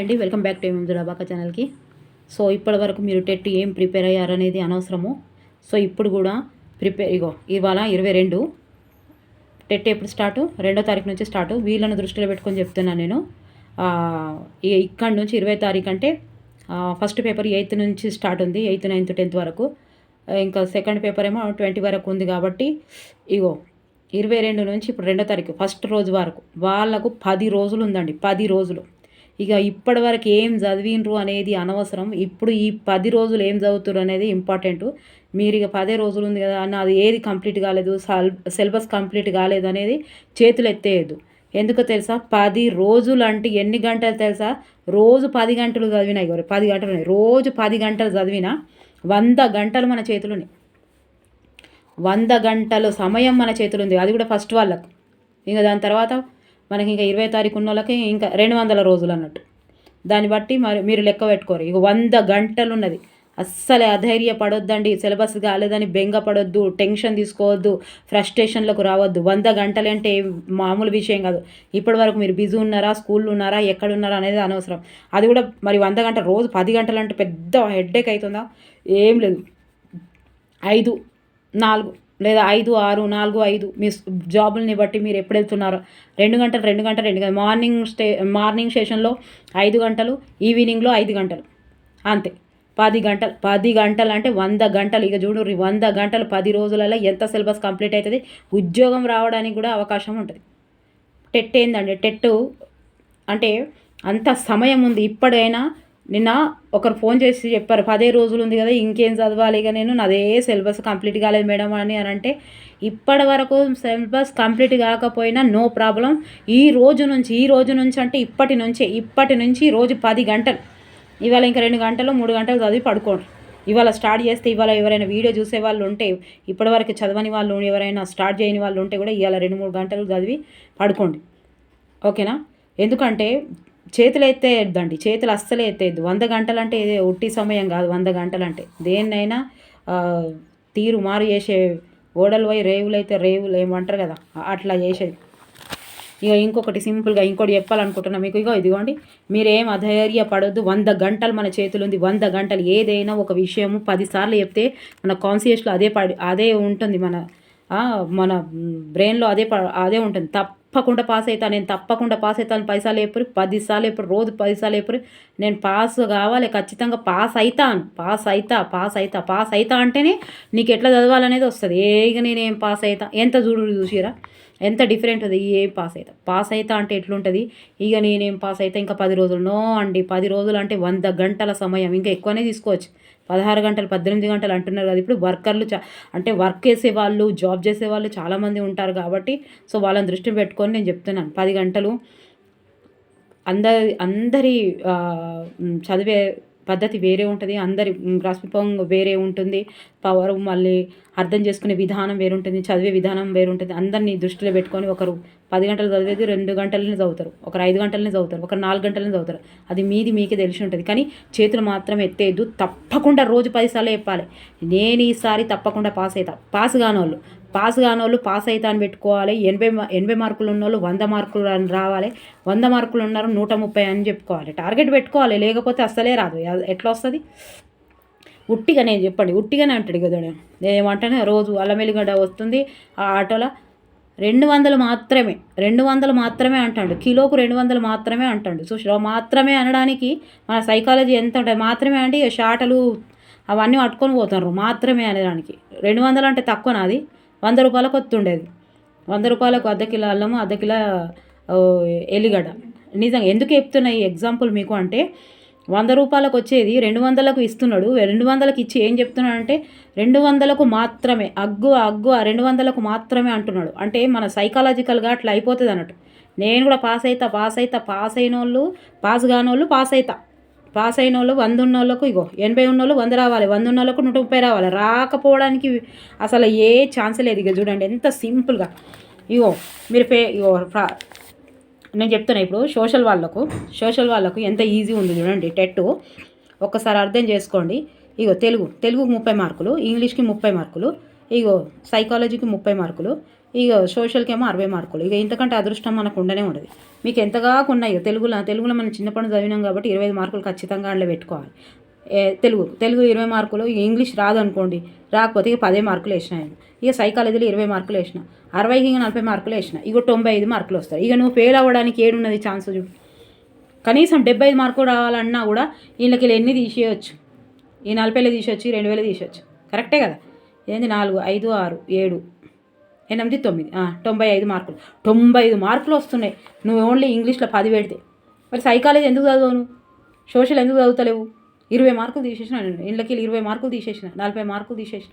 అండి. Welcome back to ఎంఎంజు డబాకా ఛానల్కి. సో ఇప్పటి వరకు మీరు టెట్ ఏం ప్రిపేర్ అయ్యారనేది అనవసరము. సో ఇప్పుడు కూడా ప్రిపేర్ ఇగో ఇవాళ ఇరవై రెండు. టెట్ ఎప్పుడు స్టార్ట్? రెండో తారీఖు నుంచి స్టార్ట్. వీళ్ళను దృష్టిలో పెట్టుకొని చెప్తున్నాను నేను. ఇక్కడి నుంచి ఇరవై తారీఖు అంటే ఫస్ట్ పేపర్ ఎయిత్ నుంచి స్టార్ట్ ఉంది. ఎయిత్ నైన్త్ టెన్త్ వరకు. ఇంకా సెకండ్ పేపర్ ఏమో ట్వంటీ వరకు ఉంది కాబట్టి ఇగో ఇరవై రెండు నుంచి ఇప్పుడు రెండో తారీఖు ఫస్ట్ రోజు వరకు. వాళ్ళకు పది రోజులు ఉందండి. పది రోజులు. ఇక ఇప్పటి వరకు ఏం చదివిండ్రు అనేది అనవసరం. ఇప్పుడు ఈ పది రోజులు ఏం చదువుతారు అనేది ఇంపార్టెంట్. మీరు ఇక పదే రోజులు ఉంది కదా అన్న అది ఏది కంప్లీట్ కాలేదు సల్ సిలబస్ కంప్లీట్ కాలేదు అనేది చేతులు ఎత్తేయద్దు. ఎందుకో తెలుసా? పది రోజులు అంటే ఎన్ని గంటలు తెలుసా? రోజు పది గంటలు చదివినాయి ఇగో పది గంటలు ఉన్నాయి. రోజు పది గంటలు చదివినా వంద గంటలు మన చేతులు ఉన్నాయి. వంద గంటలు సమయం మన చేతులు ఉంది. అది కూడా ఫస్ట్ వాళ్ళకు. ఇంకా దాని తర్వాత మనకి ఇంకా ఇరవై తారీఖు ఉన్న వాళ్ళకి ఇంకా రెండు వందల రోజులు అన్నట్టు. దాన్ని బట్టి మరి మీరు లెక్క పెట్టుకోరు. ఇక వంద గంటలు ఉన్నది అస్సలే అధైర్య పడొద్దండి సిలబస్ కాలేదని బెంగ పడొద్దు టెన్షన్ తీసుకోవద్దు. ఫ్రస్ట్రేషన్లకు రావద్దు. వంద గంటలు అంటే ఏం మామూలు విషయం కాదు. ఇప్పటి వరకు మీరు బిజీ ఉన్నారా? స్కూల్లో ఉన్నారా? ఎక్కడ ఉన్నారా అనేది అనవసరం. అది కూడా మరి వంద గంటలు రోజు పది గంటలు అంటే పెద్ద హెడ్ఏక్ అవుతుందా ఏం లేదు. ఐదు నాలుగు. లేదా ఐదు ఆరు నాలుగు ఐదు మీ జాబుల్ని బట్టి మీరు ఎప్పుడు వెళ్తున్నారో? రెండు గంటలు రెండు గంటలు రెండు గంటలు. మార్నింగ్ స్టే మార్నింగ్ సెషన్లో ఐదు గంటలు ఈవినింగ్లో ఐదు గంటలు. అంతే. పది గంటలు పది గంటలు అంటే వంద గంటలు. ఇక చూడు వంద గంటలు పది రోజులలో ఎంత సిలబస్ కంప్లీట్ అవుతుంది ఉద్యోగం రావడానికి కూడా అవకాశం ఉంటుంది. టెట్ ఏందండి? టెట్ అంటే అంత సమయం ఉంది. ఇప్పుడైనా నిన్న ఒకరు ఫోన్ చేసి చెప్పారు పదే రోజులు ఉంది కదా ఇంకేం చదవాలి? ఇక నేను నాదే సిలబస్ కంప్లీట్ కాలేదు మేడం అని అని అంటే ఇప్పటి వరకు సిలబస్ కంప్లీట్ కాకపోయినా నో ప్రాబ్లం. ఈ రోజు నుంచి ఈ రోజు నుంచి అంటే ఇప్పటి నుంచే ఇప్పటి నుంచి రోజు పది గంటలు. ఇవాళ ఇంకా రెండు గంటలు మూడు గంటలు చదివి పడుకోండి. ఇవాళ స్టార్ట్ చేస్తే ఇవాళ ఎవరైనా వీడియో చూసే వాళ్ళు ఉంటే ఇప్పటివరకు చదవని వాళ్ళు ఎవరైనా స్టార్ట్ చేయని వాళ్ళు ఉంటే కూడా ఇవాళ రెండు మూడు గంటలు చదివి పడుకోండి. ఓకేనా? ఎందుకంటే చేతులు ఎత్తేయద్దండి చేతులు అస్సలే ఎత్తేయద్దు. వంద గంటలు అంటే ఇది ఉట్టి సమయం కాదు వంద గంటలు అంటే దేన్నైనా తీరు మారు చేసే ఓడలు పోయి రేవులు అయితే రేవులు ఏమంటారు కదా అట్లా చేసేది. ఇక ఇంకొకటి సింపుల్గా ఇంకోటి చెప్పాలనుకుంటున్నా మీకు. ఇగో ఇదిగోండి మీరేం అధైర్య పడొద్దు వంద గంటలు మన చేతులు ఉంది. వంద గంటలు ఏదైనా ఒక విషయము పదిసార్లు చెప్తే మన కాన్సియస్లో అదే పడి అదే ఉంటుంది మన మన బ్రెయిన్లో అదే ప- అదే ఉంటుంది. తప్పకుండా పాస్ అవుతా నేను తప్పకుండా పాస్ అవుతాను పైసలు ఎప్పుడు పదిసార్లు ఎప్పుడు రోజు పదిసార్లు ఎప్పుడు నేను పాస్ కావాలి ఖచ్చితంగా పాస్ అవుతాను పాస్ అవుతా పాస్ అవుతా పాస్ అవుతా అంటేనే నీకు ఎట్లా చదవాలనేది వస్తుంది. ఏ ఇక నేనేం పాస్ అవుతా ఎంత చూడు చూసిరా ఎంత డిఫరెంట్ ఉంది ఏం పాస్ అవుతా పాస్ అవుతా అంటే ఎట్లుంటుంది? ఇక నేనేం పాస్ అవుతా ఇంకా పది రోజులు. నో అండి పది రోజులు అంటే వంద గంటల సమయం. ఇంకా ఎక్కువనే తీసుకోవచ్చు. పదహారు గంటలు పద్దెనిమిది గంటలు అంటున్నారు కదా. ఇప్పుడు వర్కర్లు చా అంటే వర్క్ చేసే వాళ్ళు జాబ్ చేసే వాళ్ళు చాలామంది ఉంటారు కాబట్టి సో వాళ్ళని దృష్టి పెట్టుకొని నేను చెప్తున్నాను. పది గంటలు అందరి అందరి చదివే పద్ధతి వేరే ఉంటుంది అందరి మ్, వేరే ఉంటుంది పవర్ మళ్ళీ అర్థం చేసుకునే విధానం వేరు ఉంటుంది చదివే విధానం వేరు ఉంటుంది. అందరినీ దృష్టిలో పెట్టుకొని ఒకరు పది గంటలు చదివేది రెండు గంటలనే చదువుతారు ఒకరు ఐదు గంటలనే చదువుతారు ఒకరు నాలుగు గంటలనే చదువుతారు. అది మీది మీకే తెలిసి ఉంటుంది. కానీ చేతులు మాత్రం ఎత్తేద్దు తప్పకుండా రోజు పదిసార్లు చెప్పాలి. నేను ఈసారి తప్పకుండా పాస్ అవుతా పాస్ కాని వాళ్ళు పాస్ కానోళ్ళు పాస్ అవుతా అని పెట్టుకోవాలి. ఎనభై ఎనభై మార్కులు ఉన్నోళ్ళు వంద మార్కులు అని రావాలి. వంద మార్కులు ఉన్నారు నూట ముప్పై అని చెప్పుకోవాలి. టార్గెట్ పెట్టుకోవాలి. లేకపోతే అస్సలే రాదు. ఎట్లా వస్తుంది? ఉట్టిగా నేను చెప్పండి. ఉట్టిగానే అంటాడు కదా నేను రోజు అల్లం వెల్లిగడ్డ వస్తుంది ఆ ఆటోలో. రెండు వందలు మాత్రమే రెండు వందలు మాత్రమే అంటాడు. కిలోకు రెండు వందలు మాత్రమే అంటాడు. సో మాత్రమే అనడానికి మన సైకాలజీ ఎంత ఉంటుంది? మాత్రమే అంటే షాటలు అవన్నీ పట్టుకొని పోతున్నారు మాత్రమే అనేదానికి. రెండు వందలు అంటే తక్కువ నాది. వంద రూపాయలకు వస్తుండేది వంద రూపాయలకు అర్ధ కిలో అల్లము అర్ధ కిలో ఓ, ఎల్లిగడ్డ. నిజంగా ఎందుకు చెప్తున్నా ఈ ఎగ్జాంపుల్ మీకు అంటే వంద రూపాయలకు వచ్చేది రెండు వందలకు ఇస్తున్నాడు. రెండు వందలకు ఇచ్చి ఏం చెప్తున్నాడు అంటే రెండు వందలకు మాత్రమే అగ్గు అగ్గు ఆ రెండు వందలకు మాత్రమే అంటున్నాడు. అంటే మన సైకాలజికల్గా అట్లా అయిపోతుంది అన్నట్టు. నేను కూడా పాస్ అవుతా పాస్ అవుతా పాస్ అయిన వాళ్ళు పాస్ కానోళ్ళు పాస్ అవుతా పాస్ అయిన వాళ్ళు వంద ఉన్న వాళ్ళకు ఇగో ఎనభై ఉన్న వాళ్ళు వంద రావాలి వంద ఉన్న వాళ్ళకు నూట ముప్పై రావాలి. రాకపోవడానికి అసలు ఏ ఛాన్స్ లేదు ఇక చూడండి ఎంత సింపుల్గా. ఇగో మీరు ఫే ఇగో ఫ్రా- నేను చెప్తున్నా ఇప్పుడు సోషల్ వాళ్ళకు సోషల్ వాళ్ళకు ఎంత ఈజీ ఉంది చూడండి టెట్ ఒక్కసారి అర్థం చేసుకోండి. ఇగో తెలుగు తెలుగుకి ముప్పై మార్కులు ఇంగ్లీష్కి ముప్పై మార్కులు ఇగో సైకాలజీకి ముప్పై మార్కులు ఇక సోషల్కి ఏమో అరవై మార్కులు. ఇక ఇంతకంటే అదృష్టం మనకు ఉండనే ఉండదు. మీకు ఎంతగా ఉన్నాయి తెలుగులో తెలుగులో మనం చిన్నప్పటి చదివినాం కాబట్టి ఇరవై ఐదు మార్కులు ఖచ్చితంగా అందులో పెట్టుకోవాలి. ఏ తెలుగు తెలుగు ఇరవై మార్కులు ఇక ఇంగ్లీష్ రాదు అనుకోండి రాకపోతే ఇక పదే మార్కులు వేసిన ఇక సైకాలజీలో ఇరవై మార్కులు వేసిన అరవైకి ఇక నలభై మార్కులు వేసిన ఇక తొంభై ఐదు మార్కులు వస్తాయి. ఇక నువ్వు ఫెయిల్ అవ్వడానికి ఏడున్నది ఛాన్స్ చూడు. కనీసం డెబ్బై ఐదు మార్కులు రావాలన్నా కూడా వీళ్ళకి ఎన్ని తీసేయచ్చు? ఈ నలభైలో తీసేయచ్చు ఈ రెండు వేలు తీసేయచ్చు. కరెక్టే కదా? ఏంది నాలుగు ఐదు ఆరు ఏడు. ఎనిమిది తొమ్మిది. తొంభై ఐదు మార్కులు. తొంభై ఐదు మార్కులు వస్తున్నాయి. నువ్వు ఓన్లీ ఇంగ్లీష్లో పది పెడితే. మరి సైకాలజీ ఎందుకు చదవవు నువ్వు? సోషల్ ఎందుకు చదువుతలేవు? ఇరవై మార్కులు తీసేసిన ఇండ్లకి ఇరవై మార్కులు తీసేసిన. నలభై మార్కులు తీసేసిన.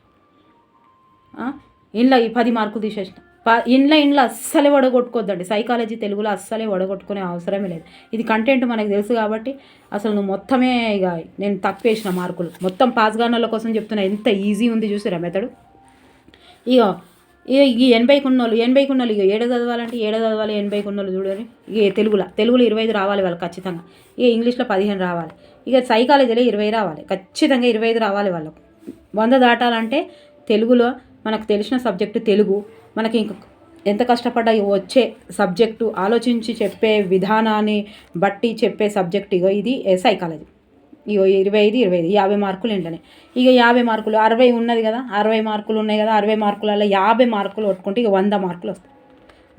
ఇండ్ల ఈ పది మార్కులు తీసేసిన. ప ఇండ్ల ఇండ్ల అస్సలే వడగొట్టుకోవద్దండి సైకాలజీ తెలుగులో అస్సలే వడగొట్టుకునే అవసరమే లేదు. ఇది కంటెంట్ మనకు తెలుసు కాబట్టి అసలు నువ్వు మొత్తమే ఇక నేను తప్పేసిన మార్కులు. మొత్తం పాస్ గానోళ్ళ కోసం చెప్తున్నా. ఎంత ఈజీ ఉంది చూసారా మెథడు ఇక ఇక ఈ ఎనభైకి ఉన్నోళ్ళు ఎనభైకి ఉన్నోళ్ళు ఇక ఏడ చదవాలంటే ఏడ చదవాలి ఎనభైకి ఉన్నోళ్ళు చూడని ఇక తెలుగులో తెలుగులో ఇరవై ఐదు రావాలి వాళ్ళు ఖచ్చితంగా. ఇక ఇంగ్లీష్లో పదిహేను రావాలి. ఇక సైకాలజీలో ఇరవై రావాలి. ఖచ్చితంగా ఇరవై ఐదు రావాలి వాళ్ళకు. వంద దాటాలంటే తెలుగులో మనకు తెలిసిన సబ్జెక్టు తెలుగు. మనకి ఇంక ఎంత కష్టపడ్డా ఇక వచ్చే సబ్జెక్టు ఆలోచించి చెప్పే విధానాన్ని బట్టి చెప్పే సబ్జెక్ట్ ఇగో ఇది సైకాలజీ. ఇగో ఇరవై ఐదు ఇరవై ఐదు యాభై మార్కులు ఏంటనే. ఇక యాభై మార్కులు అరవై ఉన్నది కదా అరవై మార్కులు ఉన్నాయి కదా అరవై మార్కులలో యాభై మార్కులు కొట్టుకుంటే ఇక వంద మార్కులు వస్తాయి.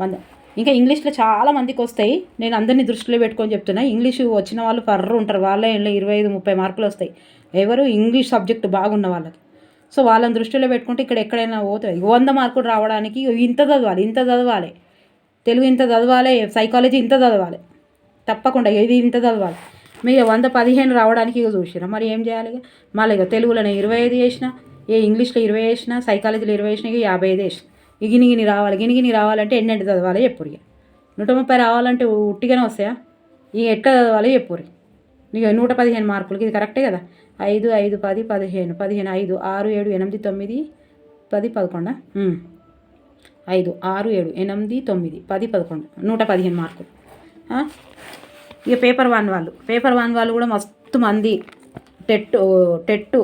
వంద. ఇంకా ఇంగ్లీష్లో చాలా మందికి వస్తాయి. నేను అందరినీ దృష్టిలో పెట్టుకొని చెప్తున్నా ఇంగ్లీష్ వచ్చిన వాళ్ళు ఫర్రు ఉంటారు. వాళ్ళే ఇంట్లో ఇరవై ఐదు ముప్పై మార్కులు వస్తాయి. ఎవరు ఇంగ్లీష్ సబ్జెక్ట్ బాగున్న వాళ్ళకి. సో వాళ్ళని దృష్టిలో పెట్టుకుంటే ఇక్కడ ఎక్కడైనా పోతుంది వంద మార్కులు రావడానికి ఇంత చదవాలి ఇంత చదవాలి. తెలుగు ఇంత చదవాలి సైకాలజీ ఇంత చదవాలి. తప్పకుండా ఇది ఇంత చదవాలి. మీకు వంద పదిహేను రావడానికి ఇక చూసిరా మరి ఏం చేయాలి ఇక? మళ్ళీ ఇక తెలుగులోనే ఇరవై ఐదు చేసిన ఏ ఇంగ్లీష్లో ఇరవై వేసిన సైకాలజీలో ఇరవై వేసిన ఇక యాభై ఐదు వేసిన. ఇక గిని గిని రావాలి గిని గిని రావాలంటే ఎన్నెండు చదవాలి ఎప్పుడు ఇక. నూట ముప్పై రావాలంటే ఉట్టిగానే వస్తాయా? ఇక ఎట్లా చదవాలి ఎప్పుడు ఇక. నూట పదిహేను మార్కులకి ఇది కరెక్టే కదా? ఐదు ఐదు పది పదిహేను పదిహేను ఐదు ఆరు ఏడు ఎనిమిది తొమ్మిది పది పదకొండ? ఐదు ఆరు ఏడు ఎనిమిది తొమ్మిది పది పదకొండు నూట పదిహేను మార్కులు. ఇక పేపర్ వన్ వాళ్ళు. పేపర్ వన్ వాళ్ళు కూడా మస్తు మంది టెట్ టెట్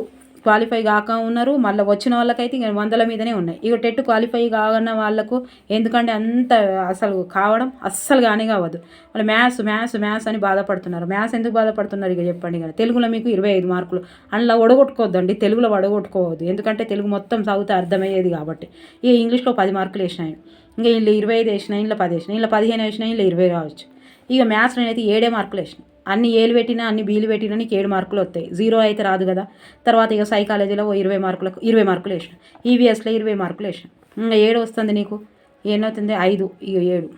క్వాలిఫై కాక ఉన్నారు. మళ్ళీ వచ్చిన వాళ్ళకైతే ఇక వందల మీదనే ఉన్నాయి. ఇక టెట్ క్వాలిఫై కాగన్న వాళ్ళకు ఎందుకంటే అంత అసలు కావడం అస్సలు కానీ కావద్దు. వాళ్ళు మ్యాథ్స్ మ్యాథ్స్ మ్యాథ్స్ అని బాధపడుతున్నారు. మ్యాథ్స్ ఎందుకు బాధపడుతున్నారు? ఇక చెప్పండి కానీ తెలుగులో మీకు ఇరవై ఐదు మార్కులు. అందులో ఒడగొట్టుకోవద్దండి తెలుగులో వడగొట్టుకోవద్దు. ఎందుకంటే తెలుగు మొత్తం చదివితే అర్థమయ్యేది కాబట్టి. ఇక ఇంగ్లీష్లో పది మార్కులు వేసినాయి. ఇంకా వీళ్ళు ఇరవై ఐదు వేసినాయి ఇంట్లో పది వేసినాయి ఇంట్లో పదిహేను వేసినాయి ఇంట్లో ఇరవై రావచ్చు. ఇక మ్యాథ్స్లో అయితే ఏడే మార్కులు వేసిన. అన్ని ఏలు పెట్టినా అన్ని బీలు పెట్టినా నీకు ఏడు మార్కులు వస్తాయి. జీరో అయితే రాదు కదా. తర్వాత ఇక సైకాలజీలో ఓ ఇరవై మార్కులకు ఇరవై మార్కులు వేసిన. ఈవీఎస్లో ఇరవై మార్కులు వేసిన. ఇంకా ఏడు వస్తుంది నీకు? ఏమవుతుంది ఐదు. ఇక ఏడు.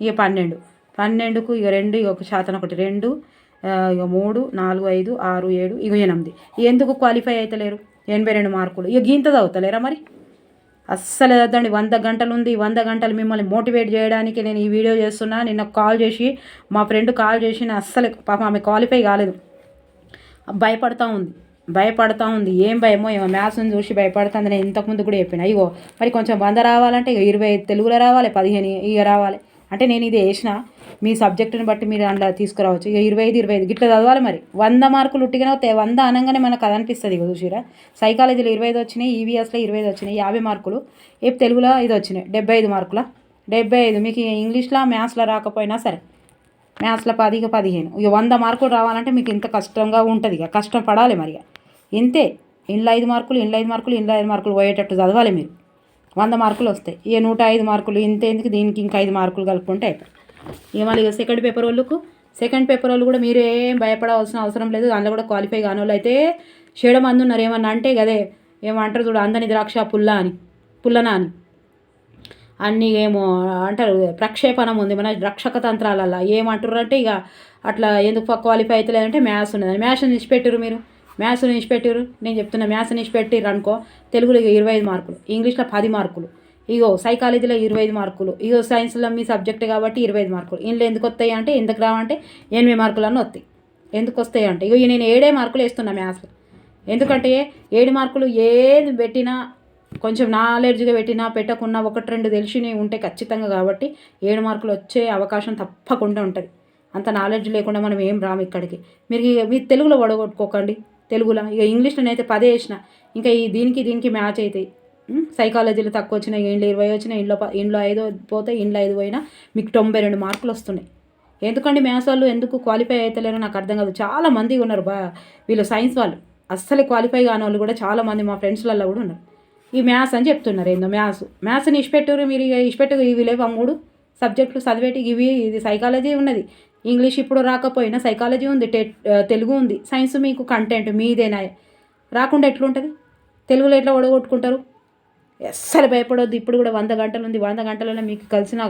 ఇక పన్నెండు. పన్నెండుకు ఇక రెండు ఇక ఒక శాతం ఒకటి. రెండు ఇక మూడు నాలుగు ఐదు ఆరు ఏడు ఇక ఎనిమిది. ఎందుకు క్వాలిఫై అవుతలేరు ఎనభై రెండు మార్కులు. ఇక గీంత చదువుతలేరా మరి? అస్సలు వద్దండి వంద గంటలు ఉంది వంద గంటలు మిమ్మల్ని మోటివేట్ చేయడానికి నేను ఈ వీడియో చేస్తున్నా. నిన్న కాల్ చేసి మా ఫ్రెండ్ కాల్ చేసి అస్సలు పాప ఆమె క్వాలిఫై కాలేదు. భయపడతా ఉంది భయపడతా ఉంది. ఏం భయమో ఏమో మ్యాథ్స్ని చూసి భయపడుతుంది. నేను ఇంతకుముందు కూడా చెప్పిన ఇగో మరి కొంచెం వంద రావాలంటే ఇక ఇరవై తెలుగులో రావాలి పదిహేను ఇక రావాలి. అంటే నేను ఇది వేసిన మీ సబ్జెక్టుని బట్టి మీరు అందులో తీసుకురావచ్చు. ఇక ఇరవై ఐదు ఇరవై ఐదు గిట్ల చదవాలి మరి. వంద మార్కులు ఉట్టిగానే వస్తాయి. వంద అనగానే మనకు అది అనిపిస్తుంది ఇక చూసిరా సైకాలజీలో ఇరవై ఐదు వచ్చినాయి ఈవీఎస్లో ఇరవై ఐదు వచ్చినాయి యాభై మార్కులు. ఏ తెలుగులో ఇది వచ్చినాయి డెబ్బై ఐదు మార్కుల? డెబ్బై ఐదు. మీకు ఇంగ్లీష్లో మ్యాథ్స్లో రాకపోయినా సరే మ్యాథ్స్లో పది ఇక పదిహేను. ఇక వంద మార్కులు రావాలంటే మీకు ఇంత కష్టంగా ఉంటుంది ఇక కష్టం పడాలి మరి ఇక. ఇంతే. ఇండ్ల ఐదు మార్కులు ఇండ్ల ఐదు మార్కులు ఇండ్ల ఐదు మార్కులు పోయేటట్టు చదవాలి మీరు. వంద మార్కులు వస్తాయి. ఇక నూట ఐదు మార్కులు ఇంత ఎందుకు దీనికి ఇంకా ఐదు మార్కులు కలుపుకుంటే అయిపోయి. ఇక మళ్ళీ ఇక సెకండ్ పేపర్ వాళ్ళకు. సెకండ్ పేపర్ వాళ్ళు కూడా మీరు ఏం భయపడవలసిన అవసరం లేదు. అందులో కూడా క్వాలిఫై కాని వాళ్ళు అయితే చేయడం మంది ఉన్నారు. ఏమన్నా అంటే కదే ఏమంటారు చూడు అందని ద్రాక్ష పుల్ల అని. పుల్లన అని. అన్నీ ఏమో అంటారు. ప్రక్షేపణం ఉంది. మన రక్షక తంత్రాలల్లో ఏమంటారు అంటే ఇక అట్లా ఎందుకు క్వాలిఫై అవుతలేదంటే మ్యాథ్స్ ఉన్నది. మ్యాథ్స్ నిలిచిపెట్టారు మీరు. మ్యాథ్స్ నిలిచిపెట్టారు నేను చెప్తున్నా మ్యాథ్స్ నిలిచిపెట్టిర్రు అనుకో. తెలుగులో ఇక ఇరవై ఐదు మార్కులు. ఇంగ్లీష్లో పది మార్కులు. ఇగో సైకాలజీలో ఇరవై ఐదు మార్కులు. ఇగో సైన్స్లో మీ సబ్జెక్ట్ కాబట్టి ఇరవై ఐదు మార్కులు. ఇందులో ఎందుకు వస్తాయి అంటే ఎందుకు రావంటే ఎనిమిది మార్కులు అన్నీ వస్తాయి. ఎందుకు వస్తాయి అంటే ఇగో నేను ఏడే మార్కులు వేస్తున్నా మ్యాథ్స్లో ఎందుకంటే ఏడు మార్కులు ఏది పెట్టినా కొంచెం నాలెడ్జ్గా పెట్టినా పెట్టకున్నా ఒకటి రెండు తెలిసినవి ఉంటే ఖచ్చితంగా కాబట్టి ఏడు మార్కులు వచ్చే అవకాశం తప్పకుండా ఉంటుంది. అంత నాలెడ్జ్ లేకుండా మనం ఏం రాము ఇక్కడికి. మీరు ఇక మీరు తెలుగులో పడగొట్టుకోకండి. తెలుగులో. ఇక ఇంగ్లీష్లో అయితే పదే వేసిన. ఇంకా ఈ దీనికి దీనికి మ్యాచ్ అవుతాయి సైకాలజీలో తక్కువ వచ్చినాయి ఇండ్లు ఇరవై వచ్చినాయి ఇంట్లో ఇంట్లో ఐదు పోతే ఇంట్లో ఐదు పోయినా మీకు తొంభై రెండు మార్కులు వస్తున్నాయి. ఎందుకండి మ్యాథ్స్ వాళ్ళు ఎందుకు క్వాలిఫై అవుతలేరో నాకు అర్థం కాదు. చాలా మంది ఉన్నారు బా వీళ్ళు సైన్స్ వాళ్ళు. అస్సలే క్వాలిఫై కాని వాళ్ళు కూడా చాలా మంది మా ఫ్రెండ్స్లలో కూడా ఉన్నారు. ఈ మ్యాథ్స్ అని చెప్తున్నారు ఏందో మ్యాథ్స్. మ్యాథ్స్ని ఇష్టపెట్టురు మీరు ఇక ఇష్టపెట్టు ఇవి లేవు మూడు సబ్జెక్టులు చదివేటి ఇవి ఇది సైకాలజీ ఉన్నది. ఇంగ్లీష్ ఇప్పుడు రాకపోయినా సైకాలజీ ఉంది టె తెలుగు ఉంది. సైన్స్ మీకు కంటెంట్ మీదేనా? రాకుండా ఎట్లుంటుంది? తెలుగులో ఎట్లా ఒడగొట్టుకుంటారు అస్సలు భయపడొద్దు. ఇప్పుడు కూడా వంద గంటలు ఉంది. వంద గంటలలో మీకు కలిసిన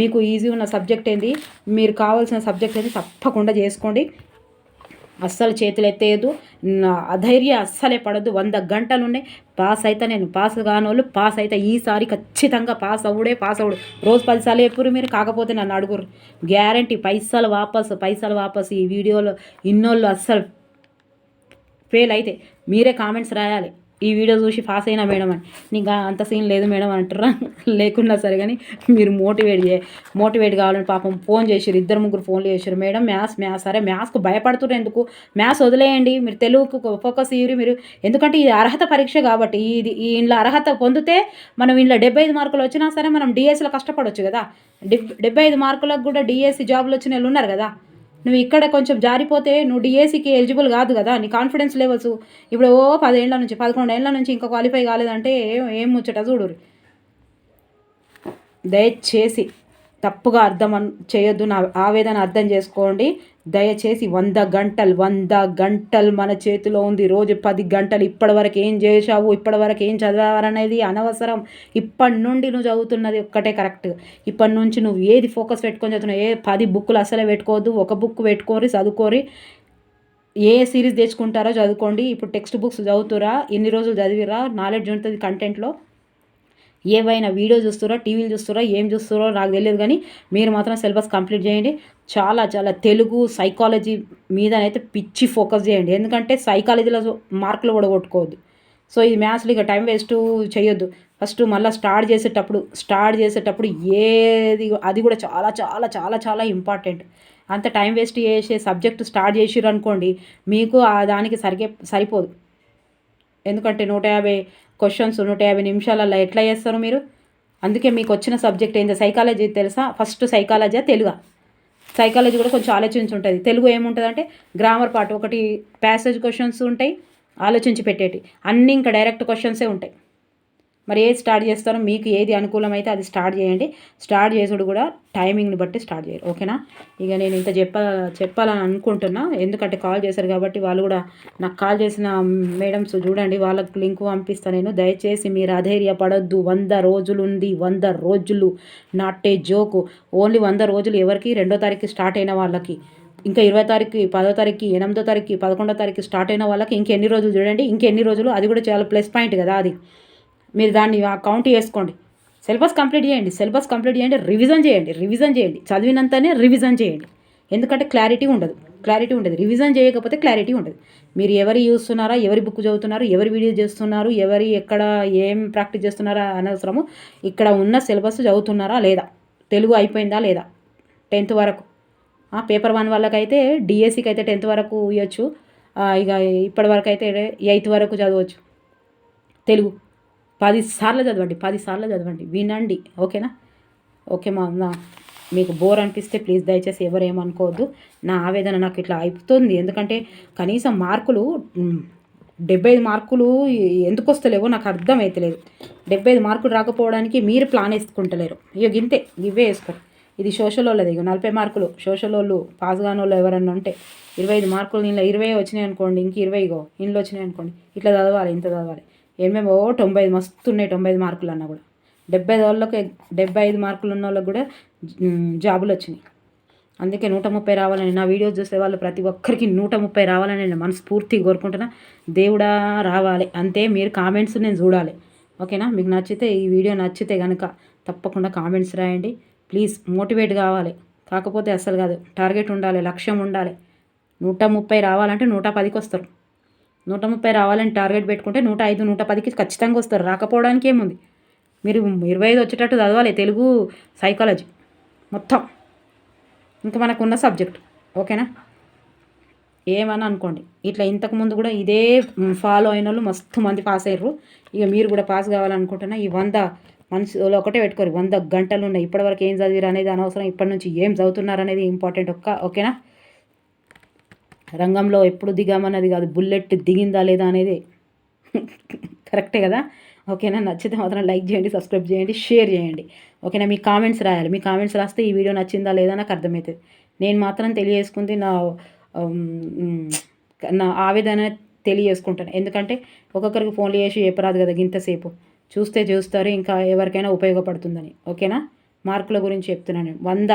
మీకు ఈజీ ఉన్న సబ్జెక్ట్ ఏంది? మీరు కావాల్సిన సబ్జెక్ట్ ఏంది? తప్పకుండా చేసుకోండి. అస్సలు చేతులు ఎత్తేయద్దు. నా అధైర్య అస్సలే పడద్దు. వంద గంటలు ఉన్నాయి. పాస్ అయితే నేను పాస్ కాని వాళ్ళు పాస్ అయితే ఈసారి ఖచ్చితంగా పాస్ అవుడే పాస్ అవుడు. రోజు పదిసార్లు ఎప్పుడు మీరు కాకపోతే నన్ను అడుగురు గ్యారంటీ పైసలు వాపసు పైసలు వాపస్ ఈ వీడియోలో ఇన్నోళ్ళు అస్సలు ఫెయిల్ అయితే మీరే కామెంట్స్ రాయాలి. ఈ వీడియో చూసి పాస్ అయినా మేడం అని. నీకు అంత సీన్ లేదు మేడం అంటారా లేకున్నా సరే కానీ మీరు మోటివేట్ చే మోటివేట్ కావాలని పాపం ఫోన్ చేసారు ఇద్దరు ముగ్గురు ఫోన్లు చేశారు మేడం మ్యాథ్స్ మ్యాథ్స్ సరే మ్యాథ్స్కు భయపడుతున్నారు ఎందుకు? మ్యాథ్స్ వదిలేయండి. మీరు తెలుగుకు ఫోకస్ ఇవ్వరు మీరు ఎందుకంటే ఇది అర్హత పరీక్ష కాబట్టి ఇది ఈ ఇంట్లో అర్హత పొందితే మనం ఇంట్లో డెబ్బై ఐదు మార్కులు వచ్చినా సరే మనం డిఎస్సిలో కష్టపడవచ్చు కదా. డెబ్బై ఐదు మార్కులకు కూడా డిఎస్సి జాబులు వచ్చిన వాళ్ళు ఉన్నారు కదా. నువ్వు ఇక్కడ కొంచెం జారిపోతే నువ్వు డిఏసీకి ఎలిజిబుల్ కాదు కదా నీ కాన్ఫిడెన్స్ లెవెల్స్ ఇప్పుడు ఓ పదేళ్ళ నుంచి పదకొండు ఏళ్ళ నుంచి ఇంకా క్వాలిఫై కాలేదంటే ఏం ఏం ముచ్చట చూడు దయచేసి తప్పుగా అర్థం చేయొద్దు నా ఆవేదన అర్థం చేసుకోండి. దయచేసి వంద గంటలు వంద గంటలు మన చేతిలో ఉంది. రోజు పది గంటలు ఇప్పటివరకు ఏం చేసావు ఇప్పటివరకు ఏం చదివారనేది అనవసరం. ఇప్పటి నుండి నువ్వు చదువుతున్నది ఒక్కటే కరెక్ట్. ఇప్పటి నుంచి నువ్వు ఏది ఫోకస్ పెట్టుకొని చదువుతున్నావు ఏ పది బుక్కులు అసలే పెట్టుకోవద్దు. ఒక బుక్ పెట్టుకోరి చదువుకోరి ఏ సిరీస్ తెచ్చుకుంటారో చదువుకోండి. ఇప్పుడు టెక్స్ట్ బుక్స్ చదువుతురా ఎన్ని రోజులు చదివిరా నాలెడ్జ్ ఉంటుంది కంటెంట్లో ఏవైనా వీడియో చూస్తారో టీవీలు చూస్తారో ఏం చూస్తారో నాకు తెలియదు కానీ మీరు మాత్రం సిలబస్ కంప్లీట్ చేయండి. చాలా చాలా తెలుగు సైకాలజీ మీదనైతే పిచ్చి ఫోకస్ చేయండి. ఎందుకంటే సైకాలజీలో మార్కులు కూడా కొట్టుకోవద్దు. సో ఈ మ్యాథ్స్లో ఇక టైం వేస్ట్ చేయొద్దు. ఫస్ట్ మళ్ళీ స్టార్ట్ చేసేటప్పుడు స్టార్ట్ చేసేటప్పుడు ఏది అది కూడా చాలా చాలా చాలా చాలా ఇంపార్టెంట్. అంత టైం వేస్ట్ చేసే సబ్జెక్ట్ స్టార్ట్ చేసిర్రు అనుకోండి మీకు ఆ దానికి సరిగే సరిపోదు. ఎందుకంటే నూట యాభై క్వశ్చన్స్ నూట యాభై నిమిషాలలో ఎట్లా చేస్తారు మీరు? అందుకే మీకు వచ్చిన సబ్జెక్ట్ ఏందో సైకాలజీ తెలుసా? ఫస్ట్ సైకాలజీ తెలుగు సైకాలజీ కూడా కొంచెం ఆలోచించి ఉంటుంది తెలుగు ఏముంటుంది అంటే గ్రామర్ పార్ట్ ఒకటి ప్యాసేజ్ క్వశ్చన్స్ ఉంటాయి ఆలోచించి పెట్టేటి. అన్నీ ఇంకా డైరెక్ట్ క్వశ్చన్సే ఉంటాయి. మరి ఏది స్టార్ట్ చేస్తారో మీకు ఏది అనుకూలమైతే అది స్టార్ట్ చేయండి. స్టార్ట్ చేసుడు కూడా టైమింగ్ని బట్టి స్టార్ట్ చేయరు. ఓకేనా? ఇక నేను ఇంత చెప్ప చెప్పాలని అనుకుంటున్నా. ఎందుకంటే కాల్ చేశారు కాబట్టి వాళ్ళు కూడా నాకు కాల్ చేసిన మేడమ్స్ చూడండి వాళ్ళకి లింక్ పంపిస్తాను నేను. దయచేసి మీరు అధైర్య పడొద్దు వంద రోజులు ఉంది వంద రోజులు. నాట్ ఏ జోకు ఓన్లీ వంద రోజులు ఎవరికి? రెండో తారీఖు స్టార్ట్ అయిన వాళ్ళకి. ఇంకా ఇరవై తారీఖు పదో తారీఖు ఎనిమిదో తారీఖు పదకొండో తారీఖు స్టార్ట్ అయిన వాళ్ళకి ఇంకెన్ని రోజులు చూడండి. ఇంకెన్ని రోజులు? అది కూడా చాలా ప్లస్ పాయింట్ కదా అది. మీరు దాన్ని కౌంట్ చేసుకోండి. సిలబస్ కంప్లీట్ చేయండి. సిలబస్ కంప్లీట్ చేయండి. రివిజన్ చేయండి. రివిజన్ చేయండి. చదివినంతనే రివిజన్ చేయండి. ఎందుకంటే క్లారిటీ ఉండదు. క్లారిటీ ఉండదు. రివిజన్ చేయకపోతే క్లారిటీ ఉండదు. మీరు ఎవరి చూస్తున్నారా? ఎవరి బుక్ చదువుతున్నారు? ఎవరి వీడియో చేస్తున్నారు? ఎవరి ఎక్కడ ఏం ప్రాక్టీస్ చేస్తున్నారా అనవసరము ఇక్కడ ఉన్న సిలబస్ చదువుతున్నారా లేదా? తెలుగు అయిపోయిందా లేదా? టెన్త్ వరకు. పేపర్ వన్ వాళ్ళకైతే డిఎస్సికి అయితే టెన్త్ వరకు ఇవ్వచ్చు ఇక ఇప్పటి వరకు అయితే ఎయిత్ వరకు చదవచ్చు. తెలుగు. పదిసార్లు చదవండి పదిసార్లు చదవండి వినండి ఓకేనా? ఓకే మా నా మీకు బోర్ అనిపిస్తే ప్లీజ్ దయచేసి ఎవరేమనుకోవద్దు. నా ఆవేదన నాకు ఇట్లా అయిపోతుంది. ఎందుకంటే కనీసం మార్కులు డెబ్బై ఐదు మార్కులు ఎందుకు వస్తలేవో నాకు అర్థమైతలేదు. డెబ్బై ఐదు మార్కులు రాకపోవడానికి మీరు ప్లాన్ వేసుకుంటలేరు. ఇక గింతే ఇవే వేసుకోరు ఇది సోషల్ వాళ్ళది. ఇక నలభై మార్కులు సోషల్ వాళ్ళు పాస్ కాని వాళ్ళు ఎవరన్నా ఉంటే ఇరవై ఐదు మార్కులు ఇంట్లో ఇరవై వచ్చినాయి అనుకోండి ఇంక ఇరవై ఇగో ఇంట్లో వచ్చినాయి అనుకోండి ఇట్లా చదవాలి ఇంత చదవాలి. ఏమేమో తొంభై ఐదు మస్తు ఉన్నాయి తొంభై ఐదు మార్కులు అన్న కూడా. డెబ్బై ఐదు వాళ్ళకి డెబ్బై ఐదు మార్కులు ఉన్న వాళ్ళకి కూడా జాబులు వచ్చినాయి. అందుకే నూట ముప్పై రావాలని నా వీడియోస్ చూసే వాళ్ళు ప్రతి ఒక్కరికి నూట ముప్పై రావాలని నేను మనస్ఫూర్తిగా కోరుకుంటున్నా. దేవుడా రావాలి. అంతే మీరు కామెంట్స్ నేను చూడాలి. ఓకేనా? మీకు నచ్చితే ఈ వీడియో నచ్చితే కనుక తప్పకుండా కామెంట్స్ రాయండి. ప్లీజ్ మోటివేట్ కావాలి. కాకపోతే అస్సలు కాదు. టార్గెట్ ఉండాలి లక్ష్యం ఉండాలి. నూట ముప్పై రావాలంటే నూట పదికి వస్తారు. నూట ముప్పై రావాలని టార్గెట్ పెట్టుకుంటే నూట ఐదు నూట పదికి ఖచ్చితంగా వస్తారు. రాకపోవడానికి ఏముంది? మీరు ఇరవై ఐదు వచ్చేటట్టు చదవాలి తెలుగు సైకాలజీ మొత్తం. ఇంకా మనకున్న సబ్జెక్ట్ ఓకేనా? ఏమని అనుకోండి. ఇట్లా ఇంతకుముందు కూడా ఇదే ఫాలో అయిన వాళ్ళు మస్తు మంది పాస్ అయ్యారు ఇక మీరు కూడా పాస్ కావాలనుకుంటున్నా ఈ వంద మనసులో ఒకటే పెట్టుకోరు. వంద గంటలు ఉన్నాయి. ఇప్పటివరకు ఏం చదివారు అనేది అనవసరం. ఇప్పటి నుంచి ఏం చదువుతున్నారు అనేది ఇంపార్టెంట్ ఒక్క ఓకేనా? రంగంలో ఎప్పుడు దిగామన్నది కాదు బుల్లెట్ దిగిందా లేదా అనేది కరెక్టే కదా? ఓకేనా? నచ్చితే మాత్రం లైక్ చేయండి సబ్స్క్రైబ్ చేయండి షేర్ చేయండి. ఓకేనా? మీ కామెంట్స్ రాయాలి. మీ కామెంట్స్ రాస్తే ఈ వీడియో నచ్చిందా లేదా నాకు అర్థమవుతుంది. నేను మాత్రం తెలియజేసుకుంది నా నా ఆవేదన తెలియజేసుకుంటాను. ఎందుకంటే ఒక్కొక్కరికి ఫోన్లు చేసి చెప్పరాదు కదా ఇంతసేపు చూస్తే చూస్తారు ఇంకా ఎవరికైనా ఉపయోగపడుతుందని. ఓకేనా? మార్కుల గురించి చెప్తున్నాను వంద.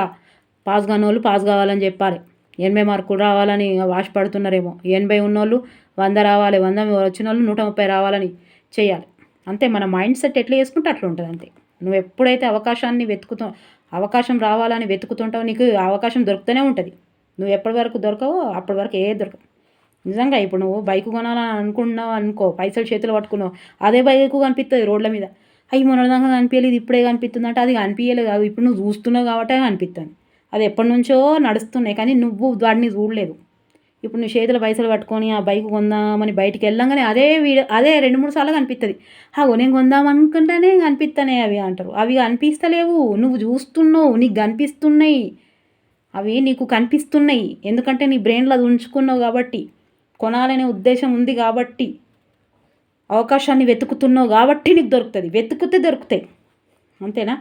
పాస్ కాని వాళ్ళు పాస్ కావాలని చెప్పాలి. ఎనభై మార్కులు రావాలని వాష్ పడుతున్నారేమో. ఎనభై ఉన్నోళ్ళు వంద రావాలి వంద వచ్చిన వాళ్ళు నూట ముప్పై రావాలని చేయాలి. అంతే మన మైండ్ సెట్ ఎట్లా చేసుకుంటే అట్లా ఉంటుంది అంతే. నువ్వు ఎప్పుడైతే అవకాశాన్ని వెతుకుతా అవకాశం రావాలని వెతుకుతుంటావో నీకు అవకాశం దొరుకుతూనే ఉంటుంది. నువ్వు ఎప్పటి వరకు దొరకవో అప్పటి వరకు ఏ దొరకవు. నిజంగా ఇప్పుడు నువ్వు బైక్ కొనాలని అనుకున్నావు అనుకో పైసలు చేతులు పట్టుకున్నావు అదే బైక్ కనిపిస్తుంది రోడ్ల మీద. అవి మొన్నదాకా కనిపించలేదు ఇప్పుడే కనిపిస్తుంది అంటే అది కనిపించలేదు కాదు ఇప్పుడు నువ్వు చూస్తున్నావు కాబట్టి అనిపిస్తుంది కనిపిస్తుంది అది ఎప్పటి నుంచో నడుస్తున్నాయి. కానీ నువ్వు వాడిని చూడలేదు. ఇప్పుడు నువ్వు చేతుల పైసలు పట్టుకొని ఆ బైక్ కొందామని బయటికి వెళ్ళంగానే అదే వీడియో అదే రెండు మూడు సార్లు కనిపిస్తుంది అగో నేను కొందాం అనుకుంటేనే కనిపిస్తానే అవి అంటారు. అవి కనిపిస్తలేవు. నువ్వు చూస్తున్నావు. నీకు కనిపిస్తున్నాయి. అవి నీకు కనిపిస్తున్నాయి. ఎందుకంటే నీ బ్రెయిన్లో అది ఉంచుకున్నావు కాబట్టి కొనాలనే ఉద్దేశం ఉంది కాబట్టి అవకాశాన్ని వెతుకుతున్నావు కాబట్టి నీకు దొరుకుతుంది. వెతుకుతే దొరుకుతాయి. అంతేనా?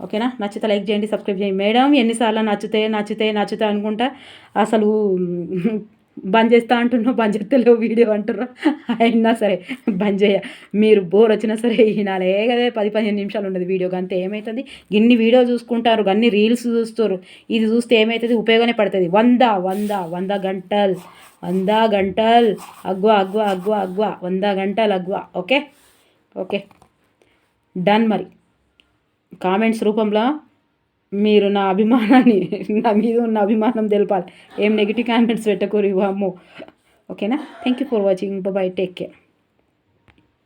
ఓకేనా? నచ్చితే లైక్ చేయండి సబ్స్క్రైబ్ చేయండి. మేడం ఎన్నిసార్లు నచ్చితే నచ్చితే నచ్చితే అనుకుంటా అసలు బంద్ చేస్తా అంటున్నావు బంద్ చేస్తలేవు వీడియో అంటున్నా అయినా సరే బంద్ చేయ. మీరు బోర్ వచ్చినా సరే వినాలే కదే. పది పదిహేను నిమిషాలు ఉండదు వీడియో అంతే ఏమవుతుంది ఇన్ని వీడియో చూసుకుంటారు అన్ని రీల్స్ చూస్తారు ఇది చూస్తే ఏమవుతుంది ఉపయోగమే పడుతుంది. వంద వంద వంద గంటలు వంద గంటలు. అగ్వా అగ్వా అగ్వా అగ్వా. వంద గంటలు అగ్వా. ఓకే? ఓకే. డన్ మరి. కామెంట్స్ రూపంలో మీరు నా అభిమానాన్ని నా మీద ఉన్న అభిమానం తెలపాలి. ఏం నెగిటివ్ కామెంట్స్ పెట్టకూరు అమ్మో. ఓకేనా thank you for watching bye take care